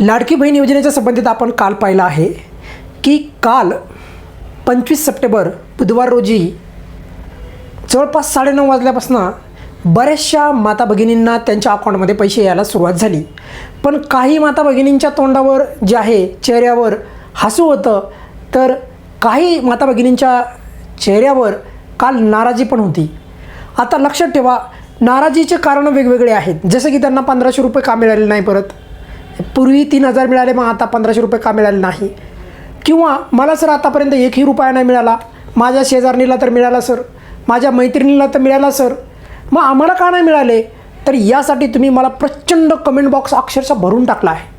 लाडकी बहीण योजनेच्या संबंधित आपण काल पाहिलं आहे की काल पंचवीस सप्टेंबर बुधवार रोजी जवळपास साडेनऊ वाजल्यापासून बऱ्याचशा माता भगिनींना त्यांच्या अकाउंटमध्ये पैसे यायला सुरुवात झाली. पण काही माता भगिनींच्या तोंडावर जे आहे चेहऱ्यावर हसू होतं तर काही माता भगिनींच्या चेहऱ्यावर काल नाराजी पण होती. आता लक्षात ठेवा नाराजीचे कारणं वेगवेगळे आहेत. जसं की त्यांना पंधराशे रुपये का मिळाले नाही परत? पूर्वी तीन हजार मिळाले मग आता पंधराशे रुपये का मिळाले नाही? किंवा मला सर आतापर्यंत एकही रुपया नाही मिळाला. माझ्या शेजारणीला तर मिळाला सर. माझ्या मैत्रिणीला तर मिळाला सर. मग आम्हाला का नाही मिळाले? तर यासाठी तुम्ही मला प्रचंड कमेंट बॉक्स अक्षरशः भरून टाकला आहे.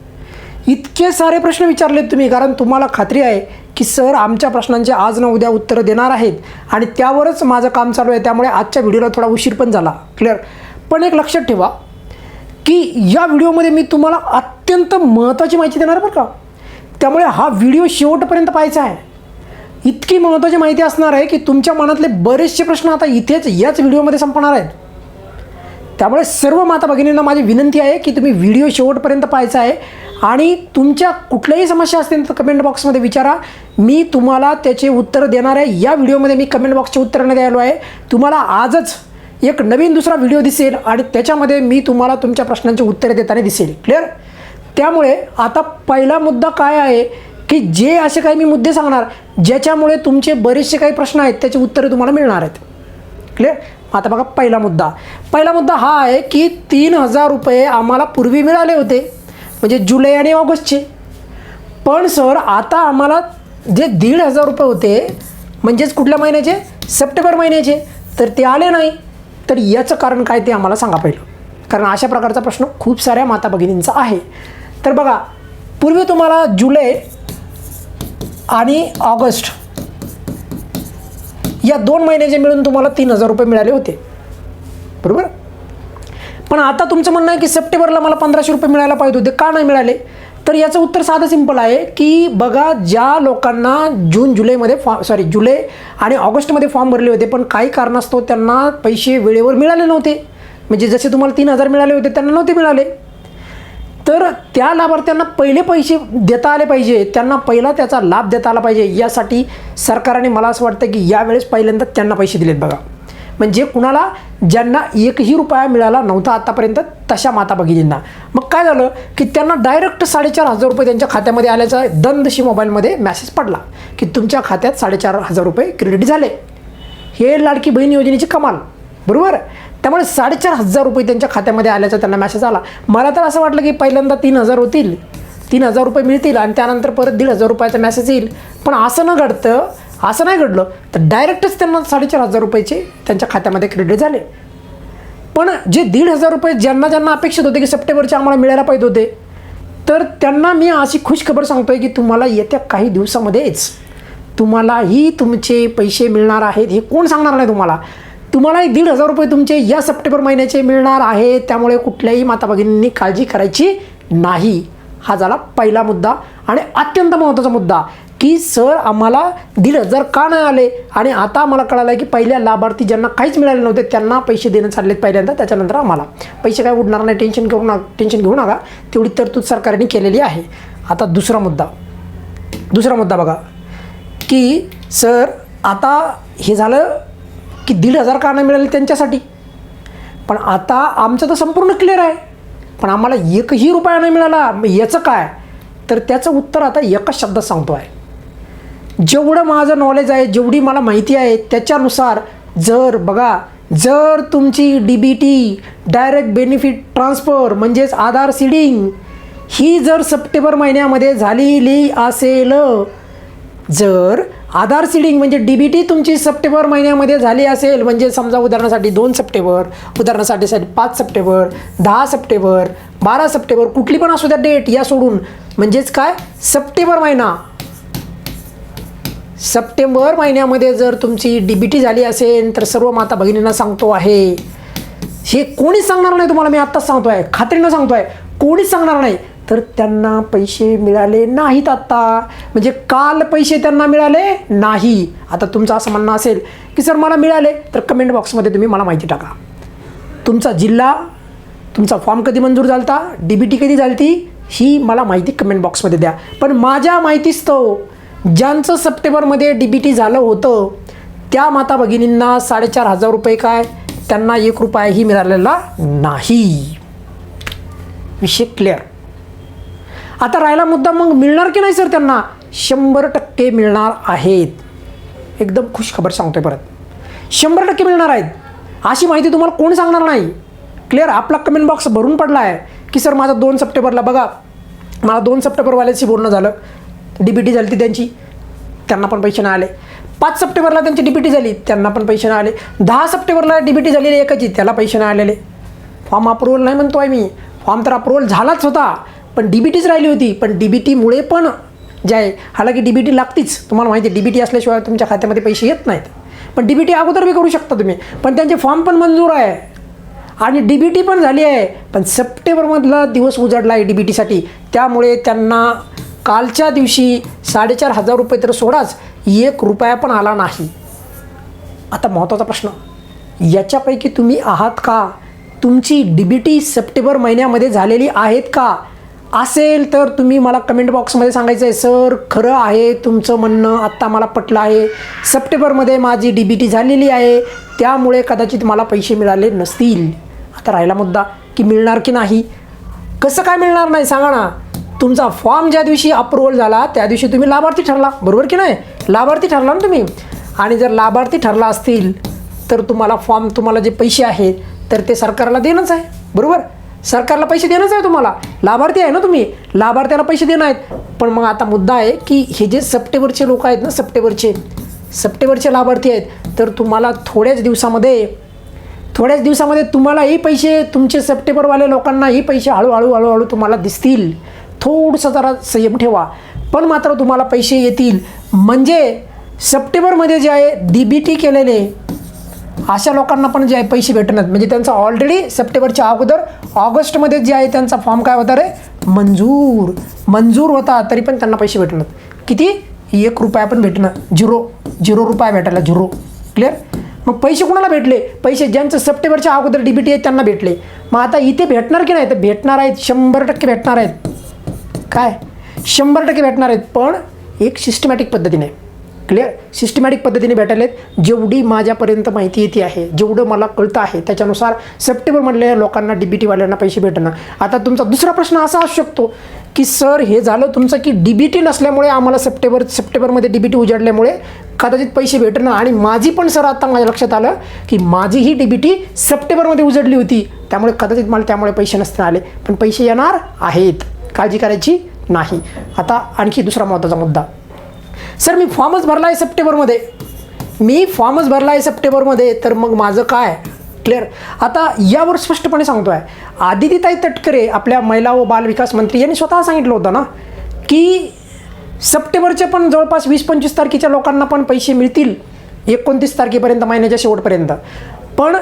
इतके सारे प्रश्न विचारले तुम्ही कारण तुम्हाला खात्री आहे की सर आमच्या प्रश्नांचे आज ना उद्या उत्तरं देणार आहेत आणि त्यावरच माझं काम चालू आहे. त्यामुळे आजच्या व्हिडिओला थोडा उशीर पण झाला. क्लिअर पण एक लक्षात ठेवा की या व्हिडिओमध्ये मी तुम्हाला अत्यंत महत्त्वाची माहिती देणार बरं का? त्यामुळे हा व्हिडिओ शेवटपर्यंत पाहायचा आहे. इतकी महत्त्वाची माहिती असणार आहे की तुमच्या मनातले बरेचसे प्रश्न आता इथेच याच व्हिडिओमध्ये संपणार आहेत. त्यामुळे सर्व माता भगिनींना माझी विनंती आहे की तुम्ही व्हिडिओ शेवटपर्यंत पाहायचा आहे आणि तुमच्या कुठल्याही समस्या असतील तर कमेंट बॉक्समध्ये विचारा. मी तुम्हाला त्याचे उत्तर देणार आहे. या व्हिडिओमध्ये मी कमेंट बॉक्सचे उत्तर द्यायलो आहे. तुम्हाला आजच एक नवीन दुसरा व्हिडिओ दिसेल आणि त्याच्यामध्ये मी तुम्हाला तुमच्या प्रश्नांची उत्तरे देताना दिसेल. क्लिअर त्यामुळे आता पहिला मुद्दा काय आहे की जे असे काही मी मुद्दे सांगणार ज्याच्यामुळे तुमचे बरेचसे काही प्रश्न आहेत त्याची उत्तरे तुम्हाला मिळणार आहेत. क्लिअर आता बघा पहिला मुद्दा. पहिला मुद्दा हा आहे की तीन हजार रुपये आम्हाला पूर्वी मिळाले होते म्हणजे जुलै आणि ऑगस्टचे. पण सर आता आम्हाला जे दीड हजार रुपये होते म्हणजेच कुठल्या महिन्याचे? सप्टेंबर महिन्याचे. तर ते आले नाही. तर याचं कारण काय ते आम्हाला सांगा पहिलं. कारण अशा प्रकारचा प्रश्न खूप साऱ्या माता भगिनींचा आहे. तर बघा पूर्वी तुम्हाला जुलै आणि ऑगस्ट या दोन महिन्याचे मिळून तुम्हाला तीन हजार रुपये मिळाले होते. बरोबर? पण आता तुमचं म्हणणं आहे की सप्टेंबरला मला पंधराशे रुपये मिळायला पाहिजे होते. का नाही मिळाले? तर याचं उत्तर साधं सिंपल आहे की बघा ज्या लोकांना जून जुलैमध्ये फॉर्म सॉरी जुलै आणि ऑगस्टमध्ये फॉर्म भरले होते पण काही कारणास्तव त्यांना पैसे वेळेवर मिळाले नव्हते. म्हणजे जसे तुम्हाला तीन हजार मिळाले होते त्यांना नव्हते मिळाले. तर त्या लाभार्थ्यांना पहिले पैसे देता आले पाहिजे त्यांना पहिला त्याचा लाभ देता आला पाहिजे. यासाठी सरकारने मला असं वाटतं की यावेळेस पहिल्यांदा त्यांना पैसे दिलेत बघा. म्हणजे कुणाला ज्यांना एकही रुपया मिळाला नव्हता आतापर्यंत तशा माता भगिनींना. मग काय झालं की त्यांना डायरेक्ट साडेचार हजार रुपये त्यांच्या खात्यामध्ये आल्याचा दंदशी मोबाईलमध्ये मॅसेज पडला की तुमच्या खात्यात साडेचार हजार रुपये क्रेडिट झाले. हे लाडकी बहीण योजनेची कमाल. बरोबर? त्यामुळे साडेचार हजार रुपये त्यांच्या खात्यामध्ये आल्याचा त्यांना मेसेज आला. मला तर असं वाटलं की पहिल्यांदा तीन हजार होतील. तीन हजार रुपये मिळतील आणि त्यानंतर परत दीड हजार रुपयाचा मेसेज येईल. पण असं न घडतं असं नाही घडलं. तर डायरेक्टच त्यांना साडेचार हजार रुपयाचे त्यांच्या खात्यामध्ये क्रेडिट झाले. पण जे दीड हजार रुपये ज्यांना ज्यांना अपेक्षित होते की सप्टेंबरचे आम्हाला मिळायला पाहिजे होते तर त्यांना मी अशी खुश खबर सांगतोय की तुम्हाला येत्या काही दिवसामध्येच तुम्हालाही तुमचे पैसे मिळणार आहेत हे कोण सांगणार नाही तुम्हाला. तुम्हालाही दीड हजार रुपये तुमचे या सप्टेंबर महिन्याचे मिळणार आहे त्यामुळे कुठल्याही माता भगिनींनी काळजी करायची नाही. हा झाला पहिला मुद्दा आणि अत्यंत महत्त्वाचा मुद्दा. की सर आम्हाला दिलं. हजार का नाही आले आणि आता आम्हाला कळालं आहे की पहिल्या लाभार्थी ज्यांना काहीच मिळाले नव्हते त्यांना पैसे देणं चाललेत पहिल्यांदा त्याच्यानंतर आम्हाला. पैसे काय उडणार नाही टेन्शन घेऊ नका टेन्शन घेऊ नका. तेवढी तरतूद सरकारने केलेली आहे. आता दुसरा मुद्दा. दुसरा मुद्दा बघा. की सर आता हे झालं की दीड हजार का नाही मिळाले त्यांच्यासाठी? पण आता आमचं तर संपूर्ण क्लिअर आहे. पण आम्हाला एकही रुपया नाही मिळाला. मग याचं काय? तर त्याचं उत्तर आता एकाच शब्दात सांगतो आहे जेवढं माझं नॉलेज आहे जेवढी मला माहिती आहे त्याच्यानुसार जर बघा जर तुमची D B T direct benefit transfer म्हणजेच आधार सीडिंग ही जर सप्टेंबर महिन्यामध्ये झालेली असेल जर आधार सीडिंग म्हणजे डी बी टी तुमची सप्टेंबर महिन्यामध्ये झाली असेल म्हणजे समजा उदाहरणासाठी दोन सप्टेंबर उदाहरणासाठी साठी पाच सप्टेंबर दहा सप्टेंबर बारा सप्टेंबर कुठली पण असू द्या डेट या सोडून म्हणजेच काय? सप्टेंबर महिना. सप्टेंबर महिन्यामध्ये जर तुमची डी बी टी झाली असेल तर सर्व माता भगिनींना सांगतो आहे. हे कोणीच सांगणार नाही तुम्हाला मी आत्ताच सांगतो आहे खात्रीनं सांगतो आहे कोणीच सांगणार नाही. तर त्यांना पैसे मिळाले नाहीत आत्ता. म्हणजे काल पैसे त्यांना मिळाले नाही. आता तुमचं असं म्हणणं असेल की सर मला मिळाले. तर कमेंट बॉक्समध्ये तुम्ही मला माहिती टाका. तुमचा जिल्हा तुमचा फॉर्म कधी मंजूर झाला डी बी टी कधी झाली ती ही मला माहिती कमेंट बॉक्समध्ये द्या. पण माझ्या माहितीस्तव ज्यांचं सप्टेंबरमध्ये डी बी टी झालं होतं त्या माता भगिनींना साडेचार हजार रुपये काय? त्यांना एक रुपयाही मिळालेला नाही. विषय क्लिअर आता राहिला मुद्दा मग मिळणार की नाही सर त्यांना? शंभर टक्के मिळणार आहेत. एकदम खुश खबर सांगतोय परत. शंभर टक्के मिळणार आहेत. अशी माहिती तुम्हाला कोण सांगणार नाही? क्लिअर आपला कमेंट बॉक्स भरून पडला आहे की सर माझं दोन सप्टेंबरला बघा. मला दोन सप्टेंबरवाल्याशी बोलणं झालं. डी बी टी झाली ती त्यांची. त्यांना पण पैसे नाही आले. पाच सप्टेंबरला त्यांची डी बी टी झाली. त्यांना पण पैसे नाही आले. दहा सप्टेंबरला डी बी टी झालेली एकाची त्याला पैसे नाही आलेले. फॉर्म अप्रुव्हल नाही म्हणतो आहे मी फॉर्म तर अप्रुव्हल झालाच होता. पण डी बी टीच राहिली होती. पण डी बी टीमुळे पण जे आहे हालाकी डी बी टी लागतीच. तुम्हाला माहिती आहे डी बी टी असल्याशिवाय तुमच्या खात्यामध्ये पैसे येत नाहीत. पण डी बी टी अगोदर बी करू शकता तुम्ही. पण त्यांचे फॉर्म पण मंजूर आहे. आणि डी बी टी पण झाली आहे. पण सप्टेंबरमधला दिवस उजाडला आहे डी बी टीसाठी त्यामुळे त्यांना कालच्या दिवशी साडेचार हजार रुपये तर सोडाच एक रुपया पण आला नाही. आता महत्त्वाचा प्रश्न याच्यापैकी तुम्ही आहात का? तुमची डी बी टी सप्टेंबर महिन्यामध्ये झालेली आहेत का? असेल तर तुम्ही मला कमेंट बॉक्समध्ये सांगायचं आहे सर खरं आहे तुमचं म्हणणं आत्ता मला पटलं आहे. सप्टेंबरमध्ये माझी डी बी टी झालेली आहे त्यामुळे कदाचित मला पैसे मिळाले नसतील. आता राहिला मुद्दा की मिळणार की नाही. कसं काय मिळणार नाही सांगा ना. तुमचा फॉर्म ज्या दिवशी अप्रुव्हल झाला त्या दिवशी तुम्ही लाभार्थी ठरला. बरोबर की नाही? लाभार्थी ठरला ना तुम्ही? आणि जर लाभार्थी ठरला असतील तर तुम्हाला फॉर्म तुम्हाला जे पैसे आहेत तर ते सरकारला देणंच आहे. बरोबर? सरकारला पैसे देणंच आहे तुम्हाला. लाभार्थी आहे ना तुम्ही? लाभार्थ्याला पैसे देणं आहेत. पण मग आता मुद्दा आहे की हे जे सप्टेंबरचे लोक आहेत ना सप्टेंबरचे सप्टेंबरचे लाभार्थी आहेत तर तुम्हाला थोड्याच दिवसामध्ये थोड्याच दिवसामध्ये तुम्हालाही पैसे तुमचे सप्टेंबरवाले लोकांनाही पैसे हळूहळू हळूहळू तुम्हाला दिसतील. थोडंसं जरा संयम ठेवा. पण मात्र तुम्हाला पैसे येतील. म्हणजे सप्टेंबरमध्ये जे आहे डी बी टी केलेले अशा लोकांना पण जे आहे पैसे भेटणार. म्हणजे त्यांचा ऑलरेडी सप्टेंबरच्या अगोदर ऑगस्टमध्ये जे आहे त्यांचा फॉर्म काय होता रे मंजूर. मंजूर होता तरी पण त्यांना पैसे भेटणार. किती? एक रुपया पण भेटणं झिरो. झिरो रुपया भेटायला झिरो. क्लिअर मग पैसे कुणाला भेटले? पैसे ज्यांचं सप्टेंबरच्या अगोदर डी बी टी आहेत त्यांना भेटले. मग आता इथे भेटणार की नाही? तर भेटणार आहेत शंभर टक्के भेटणार आहेत. काय? शंभर टक्के भेटणार आहेत पण एक सिस्टमॅटिक पद्धतीने. क्लिअर सिस्टमॅटिक पद्धतीने भेटायला आहेत. जेवढी माझ्यापर्यंत माहिती येते आहे जेवढं मला कळतं आहे त्याच्यानुसार सप्टेंबरमधल्या लोकांना डी बी टीवाल्यांना पैसे भेटणार आता तुमचा दुसरा प्रश्न असा असू शकतो की सर हे झालं तुमचं की डी बी टी नसल्यामुळे आम्हाला सप्टेंबर सप्टेंबरमध्ये डी बी टी उजाडल्यामुळे कदाचित पैसे भेटणं? आणि माझी पण सर आता माझ्या लक्षात आलं की माझी ही डी बी टी सप्टेंबरमध्ये उजडली होती. त्यामुळे कदाचित मला त्यामुळे पैसे नसते आले. पण पैसे येणार आहेत. काळजी करायची नाही. आता आणखी दुसरा महत्त्वाचा मुद्दा. सर मी फॉर्मच भरला आहे सप्टेंबरमध्ये. मी फॉर्मच भरला आहे सप्टेंबरमध्ये तर मग माझं काय? क्लिअर आता यावर स्पष्टपणे सांगतो आहे आदितीताई तटकरे आपल्या महिला व बालविकास मंत्री यांनी स्वतः सांगितलं होतं ना की सप्टेंबरच्या पण जवळपास वीस पंचवीस तारखेच्या लोकांना पण पैसे मिळतील एकोणतीस तारखेपर्यंत महिन्याच्या शेवटपर्यंत. पण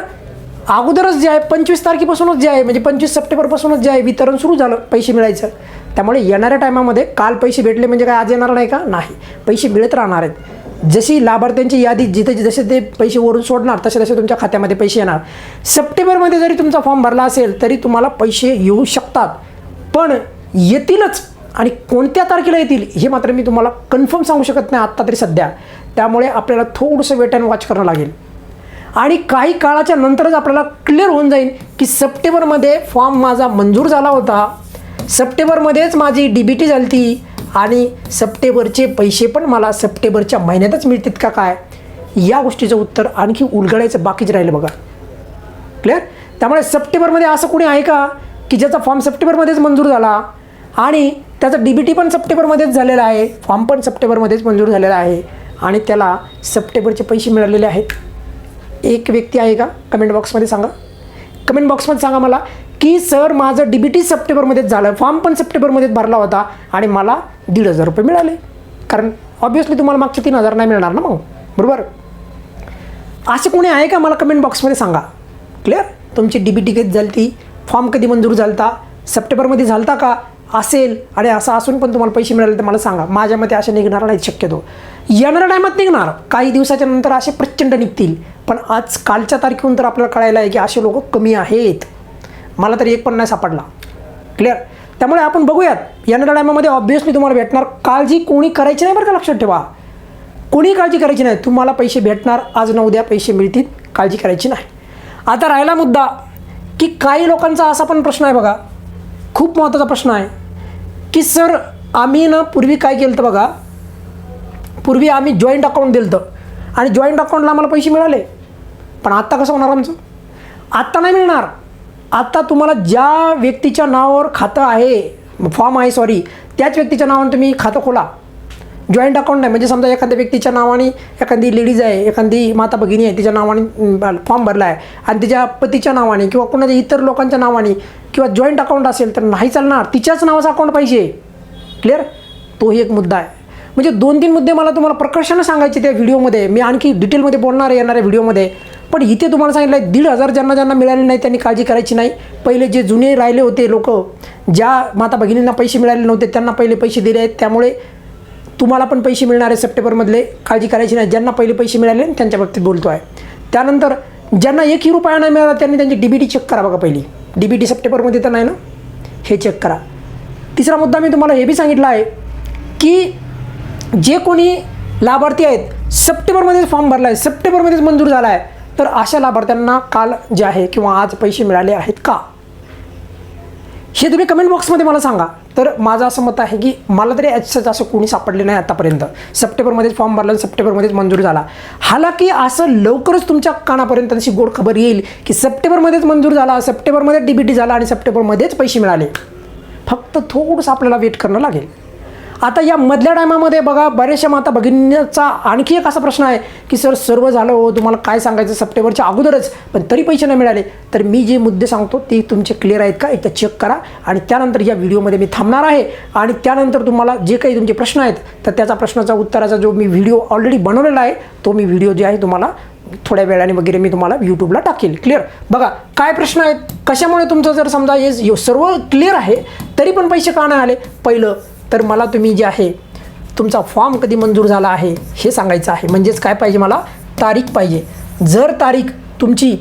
अगोदरच जे आहे पंचवीस तारखेपासूनच जे आहे म्हणजे पंचवीस सप्टेंबरपासूनच जे आहे वितरण सुरू झालं पैसे मिळायचं. त्यामुळे येणाऱ्या टायमामध्ये काल पैसे भेटले म्हणजे काय आज येणार नाही का? नाही. पैसे मिळत राहणार आहेत. जशी लाभार्थ्यांची यादी जिथे जसे ते पैसे वरून सोडणार तसे तसे तुमच्या खात्यामध्ये पैसे येणार. सप्टेंबरमध्ये जरी तुमचा फॉर्म भरला असेल तरी तुम्हाला पैसे येऊ शकतात. पण येतीलच. आणि कोणत्या तारखेला येतील हे मात्र मी तुम्हाला कन्फर्म सांगू शकत नाही आत्ता तरी सध्या. त्यामुळे आपल्याला थोडंसं वेट अँड वॉच करणं लागेल. आणि काही काळाच्या नंतरच आपल्याला क्लिअर होऊन जाईल की सप्टेंबरमध्ये फॉर्म माझा मंजूर झाला होता. सप्टेंबरमध्येच माझी डी बी टी झाली ती आणि सप्टेंबरचे पैसे पण मला सप्टेंबरच्या महिन्यातच मिळतात का काय? या गोष्टीचं उत्तर आणखी उलगडायचं बाकीच राहिलं बघा. क्लिअर त्यामुळे सप्टेंबरमध्ये असं कोणी आहे का की ज्याचा फॉर्म सप्टेंबरमध्येच मंजूर झाला आणि त्याचा डी बी टी पण सप्टेंबरमध्येच झालेला आहे फॉर्म पण सप्टेंबरमध्येच मंजूर झालेला आहे आणि त्याला सप्टेंबरचे पैसे मिळालेले आहेत? एक व्यक्ती आहे का? कमेंट बॉक्समध्ये सांगा. कमेंट बॉक्समध्ये सांगा मला की सर माझं डी बी टी सप्टेंबरमध्येच झालं. फॉर्म पण सप्टेंबरमध्येच भरला होता आणि मला दीड हजार रुपये मिळाले. कारण ऑब्वियसली तुम्हाला मागचे तीन हजार नाही मिळणार ना मग. बरोबर? असे कोणी आहे का? मला कमेंट बॉक्समध्ये सांगा. क्लिअर तुमची डी बी टी कधी झाली ती फॉर्म कधी मंजूर झालता? सप्टेंबरमध्ये झालता का? असेल आणि असं असून पण तुम्हाला पैसे मिळाले तर मला सांगा. माझ्या मते असे निघणार नाहीत शक्यतो. येणाऱ्या टायमात निघणार. काही दिवसाच्या नंतर असे प्रचंड निघतील. पण आज कालच्या तारखेहून तर आपल्याला कळायला आहे की असे लोक कमी आहेत. मला तरी एक पण नाही सापडला. क्लिअर त्यामुळे आपण बघूयात. येणाऱ्या टायमामध्ये ऑब्व्हियसली तुम्हाला भेटणार. काळजी कोणी करायची नाही बरं का लक्षात ठेवा. कोणी काळजी करायची नाही. तुम्हाला पैसे भेटणार. आज न उद्या पैसे मिळतील. काळजी करायची नाही. आता राहिला मुद्दा की काही लोकांचा असा पण प्रश्न आहे बघा. खूप महत्त्वाचा प्रश्न आहे की सर आम्ही ना पूर्वी काय केलं होतं बघा? पूर्वी आम्ही जॉईंट अकाउंट दिलं होतं. आणि जॉईंट अकाउंटला आम्हाला पैसे मिळाले. पण आत्ता कसं होणार आमचं? आत्ता नाही मिळणार. आत्ता तुम्हाला ज्या व्यक्तीच्या नावावर खातं आहे फॉर्म आहे सॉरी त्याच व्यक्तीच्या नावाने तुम्ही खातं खोला. जॉईंट अकाउंट नाही. म्हणजे समजा एखाद्या व्यक्तीच्या नावाने एखादी लेडीज आहे एखादी माता भगिनी आहे तिच्या नावाने फॉर्म भरला आहे आणि तिच्या पतीच्या नावाने किंवा कोणाच्या इतर लोकांच्या नावाने किंवा जॉईंट अकाउंट असेल तर नाही चालणार. तिच्याच नावाचं अकाउंट पाहिजे. क्लिअर तोही एक मुद्दा आहे. म्हणजे दोन तीन मुद्दे मला तुम्हाला प्रकर्षानं सांगायचे त्या व्हिडिओमध्ये. मी आणखी डिटेलमध्ये बोलणार आहे येणाऱ्या व्हिडिओमध्ये. पण इथे तुम्हाला सांगितलं आहे दीड हजार ज्यांना ज्यांना मिळाले नाही त्यांनी काळजी करायची नाही. पहिले जे जुने राहिले होते लोक ज्या माता भगिनींना पैसे मिळाले नव्हते त्यांना पहिले पैसे दिले आहेत. त्यामुळे तुम्हाला पण पैसे मिळणार आहे सप्टेंबरमधले काळजी करायची नाही. ज्यांना पहिले पैसे मिळाले त्यांच्या बाबतीत बोलतो आहे. त्यानंतर ज्यांना एकही रुपया नाही मिळाला त्यांनी त्यांची डी बी टी चेक करा बघा पहिली. डी बी टी सप्टेंबरमध्ये तर नाही ना? हे चेक करा. तिसरा मुद्दा मी तुम्हाला हे बी सांगितलं आहे की जे कोणी लाभार्थी आहेत सप्टेंबरमध्येच फॉर्म भरला आहे सप्टेंबरमध्येच मंजूर झाला आहे तर अशा लाभार्थ्यांना काल जे आहे किंवा आज पैसे मिळाले आहेत का? हे तुम्ही कमेंट बॉक्समध्ये मला सांगा. तर माझं असं मत आहे की मला तरी याचं असं कोणी सापडले नाही आतापर्यंत. सप्टेंबरमध्येच फॉर्म भरला सप्टेंबरमध्येच मंजूर झाला. हालाकी असं लवकरच तुमच्या कानापर्यंत अशी गोड खबर येईल की सप्टेंबरमध्येच मंजूर झाला सप्टेंबरमध्ये डी बी टी झाला आणि सप्टेंबरमध्येच पैसे मिळाले. फक्त थोडंसं आपल्याला वेट करणं लागेल. आता या मधल्या टायमामध्ये बघा बऱ्याचशा माता भगिनींचा आणखी एक असा प्रश्न आहे की सर सर्व झालं हो तुम्हाला काय सांगायचं? सप्टेंबरच्या अगोदरच. पण तरी पैसे नाही मिळाले. तर मी जे मुद्दे सांगतो ते तुमचे क्लिअर आहेत का? एकदा चेक करा. आणि त्यानंतर या व्हिडिओमध्ये मी थांबणार आहे. आणि त्यानंतर तुम्हाला जे काही तुमचे प्रश्न आहेत तर त्याचा प्रश्नाचा उत्तराचा जो मी व्हिडिओ ऑलरेडी बनवलेला आहे तो मी व्हिडिओ जे आहे तुम्हाला थोड्या वेळाने वगैरे मी तुम्हाला यूट्यूबला टाकेल. क्लिअर बघा काय प्रश्न आहेत? कशामुळे तुमचं जर समजा हे सर्व क्लिअर आहे तरी पण पैसे का नाही आले? पहिलं तर मला तुम्ही जे आहे तुमचा फॉर्म कधी मंजूर झाला आहे हे सांगायचं आहे. म्हणजेच काय पाहिजे मला? तारीख पाहिजे. जर तारीख तुमची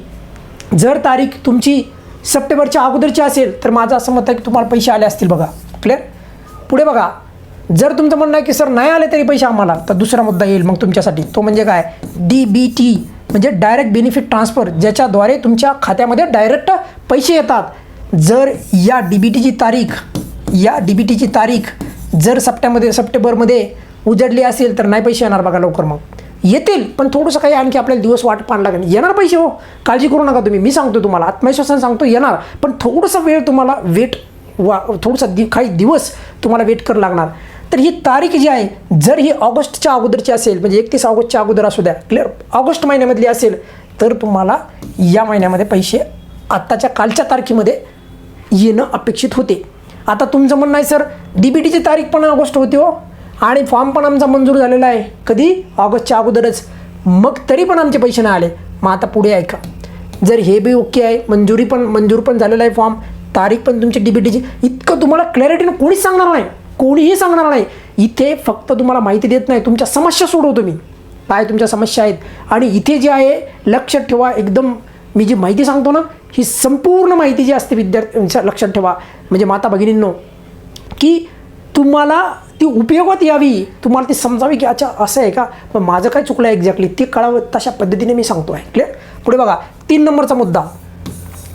जर तारीख तुमची सप्टेंबरच्या अगोदरची असेल तर माझं असं मत आहे की तुम्हाला पैसे आले असतील बघा. क्लिअर पुढे बघा. जर तुमचं म्हणणं आहे की सर नाही आले तरी पैसे आम्हाला तर दुसरा मुद्दा येईल मग तुमच्यासाठी. तो म्हणजे काय? डी बी टी म्हणजे डायरेक्ट बेनिफिट ट्रान्सफर ज्याच्याद्वारे तुमच्या खात्यामध्ये डायरेक्ट पैसे येतात. जर या डी बी टीची तारीख या डी बी टीची तारीख जर सप्ट्यामध्ये सप्टेंबरमध्ये उजडली असेल तर नाही पैसे येणार बघा लवकर मग. येतील पण थोडंसं काही आणखी आपल्याला दिवस वाट पाहायला लागेल. येणार पैसे हो. काळजी करू नका तुम्ही. मी सांगतो तुम्हाला. आत्मविश्वासाने सांगतो येणार. पण थोडंसं वेळ तुम्हाला वेट वा थोडंसं दि काही दिवस तुम्हाला वेट करावं लागणार. तर ही तारीख जी आहे जर ही ऑगस्टच्या अगोदरची असेल म्हणजे एकतीस ऑगस्टच्या अगोदर असू द्या क्लिअर ऑगस्ट महिन्यामधली असेल तर तुम्हाला या महिन्यामध्ये पैसे आत्ताच्या कालच्या तारखेमध्ये येणं अपेक्षित होते. आता तुमचं म्हणणं आहे सर डी बी टीची तारीख पण ऑगस्ट होती हो. आणि फॉर्म पण आमचा मंजूर झालेला आहे. कधी? ऑगस्टच्या अगोदरच. मग तरी पण आमचे पैसे नाही आले. मग आता पुढे ऐका जर हे बी ओके आहे मंजुरी पण मंजूर पण झालेला आहे फॉर्म तारीख पण तुमची डी बी टीची इतकं तुम्हाला क्लॅरिटीनं कोणीच सांगणार नाही. कोणीही सांगणार नाही. इथे फक्त तुम्हाला माहिती देत नाही. तुमच्या समस्या सोडवतो मी. काय तुमच्या समस्या आहेत? आणि इथे जे आहे लक्षात ठेवा. एकदम मी जी माहिती सांगतो ना ही संपूर्ण माहिती जी असते विद्यार्थ्यांच्या लक्षात ठेवा. म्हणजे माता भगिनींनो की तुम्हाला ती उपयोगात यावी. तुम्हाला ती समजावी की अच्छा असं आहे का? मग माझं काय चुकलं आहे एक्झॅक्टली ते कळावं तशा पद्धतीने मी सांगतो. आहे क्लिअर पुढे बघा तीन नंबरचा मुद्दा.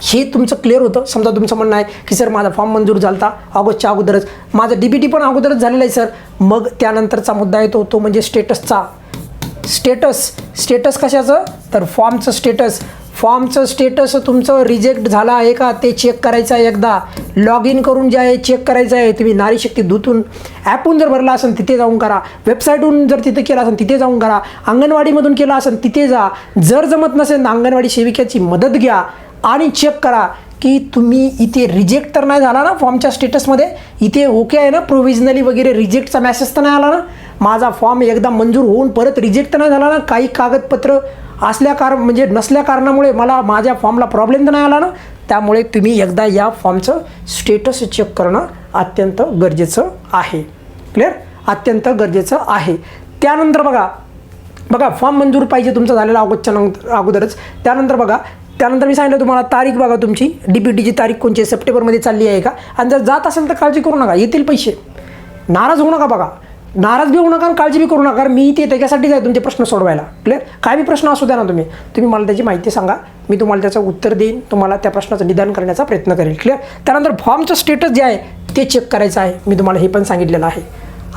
हे तुमचं क्लिअर होतं. समजा तुमचं म्हणणं आहे की सर माझा फॉर्म मंजूर झाला ऑगस्टच्या अगोदरच. माझं डी बी टी पण अगोदरच झालेलं आहे सर. मग त्यानंतरचा मुद्दा येतो तो म्हणजे स्टेटसचा स्टेटस. स्टेटस कशाचं? तर फॉर्मचं स्टेटस. फॉर्मचं स्टेटस तुमचं रिजेक्ट झालं आहे का ते चेक करायचं आहे एकदा. लॉग इन करून जे आहे चेक करायचं आहे. तुम्ही नारी शक्ती दूतून ॲपहून जर भरला असेल तिथे जाऊन करा. वेबसाईटहून जर तिथे केला असेल तिथे जाऊन करा. अंगणवाडीमधून केला असेल तिथे जा. जर जमत नसेल तर अंगणवाडी सेविकेची मदत घ्या आणि चेक करा की तुम्ही इथे रिजेक्ट तर नाही झाला ना फॉर्मच्या स्टेटसमध्ये इथे ओके आहे ना? प्रोव्हिजनली वगैरे रिजेक्टचा मॅसेज तर नाही आला ना? माझा फॉर्म एकदा मंजूर होऊन परत रिजेक्ट तर नाही झाला ना? काही कागदपत्र असल्या कार म्हणजे नसल्या कारणामुळे मला माझ्या फॉर्मला प्रॉब्लेम तर नाही आला ना? त्यामुळे तुम्ही एकदा या फॉर्मचं स्टेटस चेक करणं अत्यंत गरजेचं आहे. क्लिअर अत्यंत गरजेचं आहे. त्यानंतर बघा बघा फॉर्म मंजूर पाहिजे तुमचा झालेला अगोदरच्या नंतर अगोदरच. त्यानंतर बघा त्यानंतर मी सांगितलं तुम्हाला तारीख बघा तुमची. डी पी टीची तारीख कोणची सप्टेंबरमध्ये चालली आहे का? आणि जर जात असेल तर काळजी करू नका. येतील पैसे. नाराज होऊ नका बघा. नाराज बी होऊ नका काळजी बी करू नका. मी इथे त्याच्यासाठीच आहे तुमचे प्रश्न सोडवायला. क्लिअर काय बी प्रश्न असू द्या ना तुम्ही. तुम्ही मला त्याची माहिती सांगा. मी तुम्हाला त्याचं उत्तर देईन. तुम्हाला त्या प्रश्नाचं निदान करण्याचा प्रयत्न करेल. क्लिअर त्यानंतर फॉर्मचं स्टेटस जे आहे ते चेक करायचं आहे. मी तुम्हाला हे पण सांगितलेलं आहे.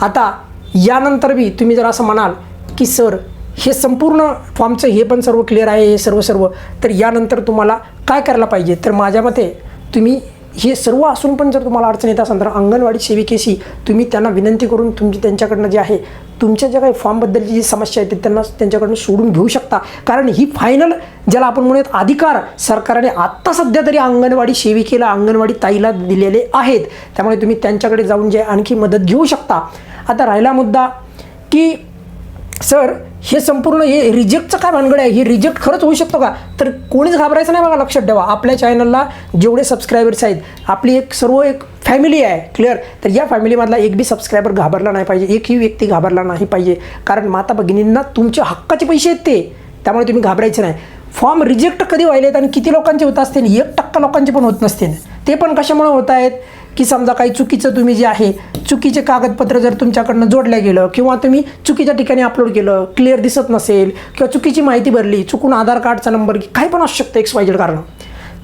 आता यानंतर बी तुम्ही जर असं म्हणाल की सर हे संपूर्ण फॉर्मचं हे पण सर्व क्लिअर आहे हे सर्व सर्व. तर यानंतर तुम्हाला काय करायला पाहिजे? तर माझ्या मते तुम्ही हे सर्व असून पण जर तुम्हाला अडचण येत असेल तर अंगणवाडी सेविकेशी तुम्ही त्यांना विनंती करून तुमची त्यांच्याकडनं जे आहे तुमच्या ज्या काही फॉर्मबद्दलची जी समस्या आहे ते त्यांना त्यांच्याकडनं सोडून घेऊ शकता. कारण ही फायनल ज्याला आपण म्हणूयात अधिकार सरकारने आत्ता सध्या तरी अंगणवाडी सेविकेला अंगणवाडी ताईला दिलेले आहेत. त्यामुळे तुम्ही त्यांच्याकडे जाऊन जे आणखी मदत घेऊ शकता. आता राहिला मुद्दा की सर हे संपूर्ण हे रिजेक्टचं काय भानगड आहे? हे रिजेक्ट खरंच होऊ शकतो का? तर कोणीच घाबरायचं नाही बघा लक्षात ठेवा. आपल्या चॅनलला जेवढे सबस्क्रायबर्स आहेत आपली एक सर्व एक फॅमिली आहे क्लिअर तर या फॅमिलीमधला एक बी सबस्क्रायबर घाबरला नाही पाहिजे. एकही व्यक्ती घाबरला नाही पाहिजे. कारण माता भगिनींना तुमच्या हक्काचे पैसे आहेत ते. त्यामुळे तुम्ही घाबरायचे नाही. फॉर्म रिजेक्ट कधी व्हायलेत आणि किती लोकांचे होत असतील? एक टक्का लोकांचे पण होत नसतील. ते पण कशामुळे होत आहेत? की समजा काही चुकीचं तुम्ही जे आहे चुकीचे कागदपत्र जर तुमच्याकडनं जोडलं गेलं किंवा तुम्ही चुकीच्या ठिकाणी अपलोड केलं क्लिअर दिसत नसेल किंवा चुकीची माहिती भरली चुकून आधार कार्डचा नंबर काही पण असू शकतं एक्स वायजेड कारण.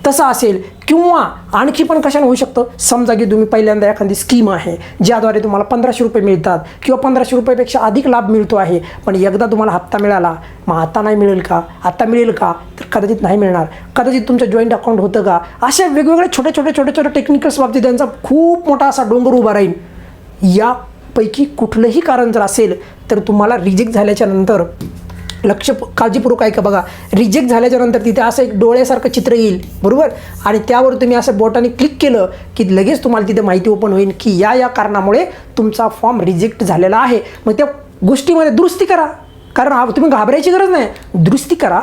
तसं असेल किंवा आणखी पण कशाने होऊ शकतं? समजा की तुम्ही पहिल्यांदा एखादी स्कीम आहे ज्याद्वारे तुम्हाला पंधराशे रुपये मिळतात किंवा पंधराशे रुपयेपेक्षा अधिक लाभ मिळतो आहे पण एकदा तुम्हाला हप्ता मिळाला मग आता नाही मिळेल का? आता मिळेल का? तर कदाचित नाही मिळणार. कदाचित तुमचं जॉईंट अकाउंट होतं का? अशा वेगवेगळ्या छोट्या छोट्या छोट्या छोट्या टेक्निकल्स बाबतीत त्यांचा खूप मोठा असा डोंगर उभा राहील. यापैकी कुठलंही कारण जर असेल तर तुम्हाला रिजेक्ट झाल्याच्यानंतर लक्ष काळजीपूर्वक ऐका बघा. रिजेक्ट झाल्याच्यानंतर तिथे असं एक डोळ्यासारखं चित्र येईल. बरोबर? आणि त्यावर तुम्ही असं बोटाने क्लिक केलं की लगेच तुम्हाला तिथे माहिती ओपन होईल की या या कारणामुळे तुमचा फॉर्म रिजेक्ट झालेला आहे. मग त्या गोष्टीमध्ये दुरुस्ती करा. कारण तुम्ही घाबरायची गरज नाही. दुरुस्ती करा.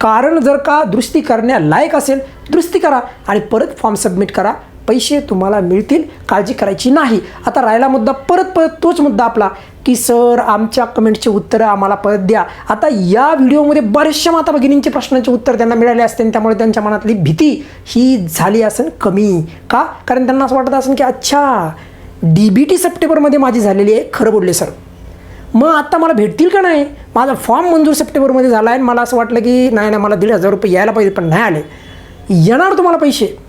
कारण जर का दुरुस्ती करण्यालायक असेल दुरुस्ती करा. आणि परत फॉर्म सबमिट करा. पैसे तुम्हाला मिळतील. काळजी करायची नाही. आता राहिला मुद्दा परत परत तोच मुद्दा आपला. की सर आमच्या कमेंटचे उत्तरं आम्हाला परत द्या. आता या व्हिडिओमध्ये बऱ्याचशा माता भगिनींचे प्रश्नांचे उत्तर त्यांना मिळाले असते आणि त्यामुळे त्यांच्या मनातली भीती ही झाली असेल कमी. का? कारण त्यांना असं वाटत असेल की अच्छा डी बी टी सप्टेंबरमध्ये माझी झालेली आहे खरं बोलले सर. मग आत्ता मला भेटतील का नाही? माझा फॉर्म मंजूर सप्टेंबरमध्ये झाला आहे आणि मला असं वाटलं की नाही नाही मला दीड हजार रुपये यायला पाहिजे पण नाही आले. येणार तुम्हाला पैसे.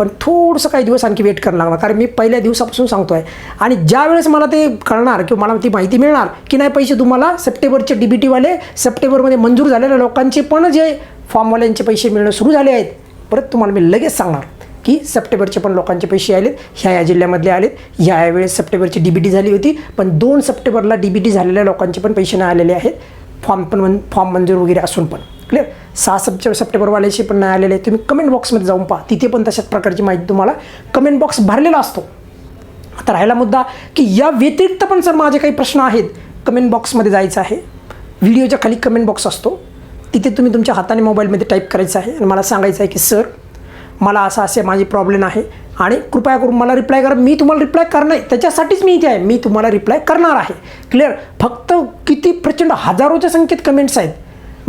पण थोडंसं काही दिवस आणखी वेट करायला लागणार. कारण मी पहिल्या दिवसापासून सांगतो आहे आणि ज्या वेळेस मला ते कळणार किंवा मला ती माहिती मिळणार की नाही पैसे तुम्हाला सप्टेंबरचे डी बी टीवाले सप्टेंबरमध्ये मंजूर झालेल्या लोकांचे पण जे फॉर्मवाल्यांचे पैसे मिळणं सुरू झाले आहेत परत तुम्हाला मी लगेच सांगणार की सप्टेंबरचे पण लोकांचे पैसे आलेत ह्या या जिल्ह्यामधले आलेत ह्या या वेळेस सप्टेंबरची डी बी टी झाली होती पण दोन सप्टेंबरला डी बी टी झालेल्या लोकांचे पण पैसे नाही आलेले आहेत फॉर्म पण मन फॉर्म मंजूर वगैरे असून पण. क्लिअर सहा सप्टे सप्टेंबरवाल्याशी पण नाही आलेले. तुम्ही कमेंट बॉक्समध्ये जाऊन पहा. तिथे पण तशाच प्रकारची माहिती तुम्हाला कमेंट बॉक्स भरलेला असतो. आता राहिला मुद्दा की या व्यतिरिक्त पण जर माझे काही प्रश्न आहेत. कमेंट बॉक्समध्ये जायचं आहे. व्हिडिओच्या खाली कमेंट बॉक्स असतो तिथे तुम्ही तुमच्या हाताने मोबाईलमध्ये टाईप करायचं आहे. आणि मला सांगायचं आहे की सर मला असं असे माझी प्रॉब्लेम आहे. आणि कृपया करून मला रिप्लाय करा. मी तुम्हाला रिप्लाय करणार त्याच्यासाठीच मी इथे आहे. मी तुम्हाला रिप्लाय करणार आहे. क्लिअर फक्त किती प्रचंड हजारोच्या संख्येत कमेंट्स आहेत.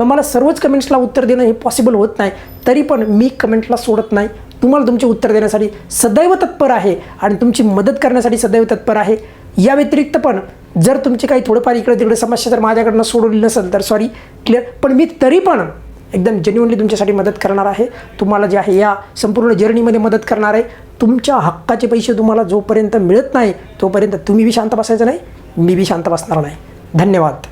मग मला सर्वच कमेंट्सला उत्तर देणं हे पॉसिबल होत नाही. तरी पण मी कमेंटला सोडत नाही. तुम्हाला तुमचे उत्तर देण्यासाठी सदैव तत्पर आहे आणि तुमची मदत करण्यासाठी सदैव तत्पर आहे. या व्यतिरिक्त पण जर तुमची काही थोडंफार इकडे तिकडे समस्या जर माझ्याकडनं सोडवली नसेल तर सॉरी क्लिअर पण मी तरी पण एकदम जेन्युनली तुमच्यासाठी मदत करणार आहे. तुम्हाला जे आहे या संपूर्ण जर्नीमध्ये मदत करणार आहे. तुमच्या हक्काचे पैसे तुम्हाला जोपर्यंत मिळत नाही तोपर्यंत तुम्ही बी शांत बसायचं नाही मी बी शांत बसणार नाही. धन्यवाद.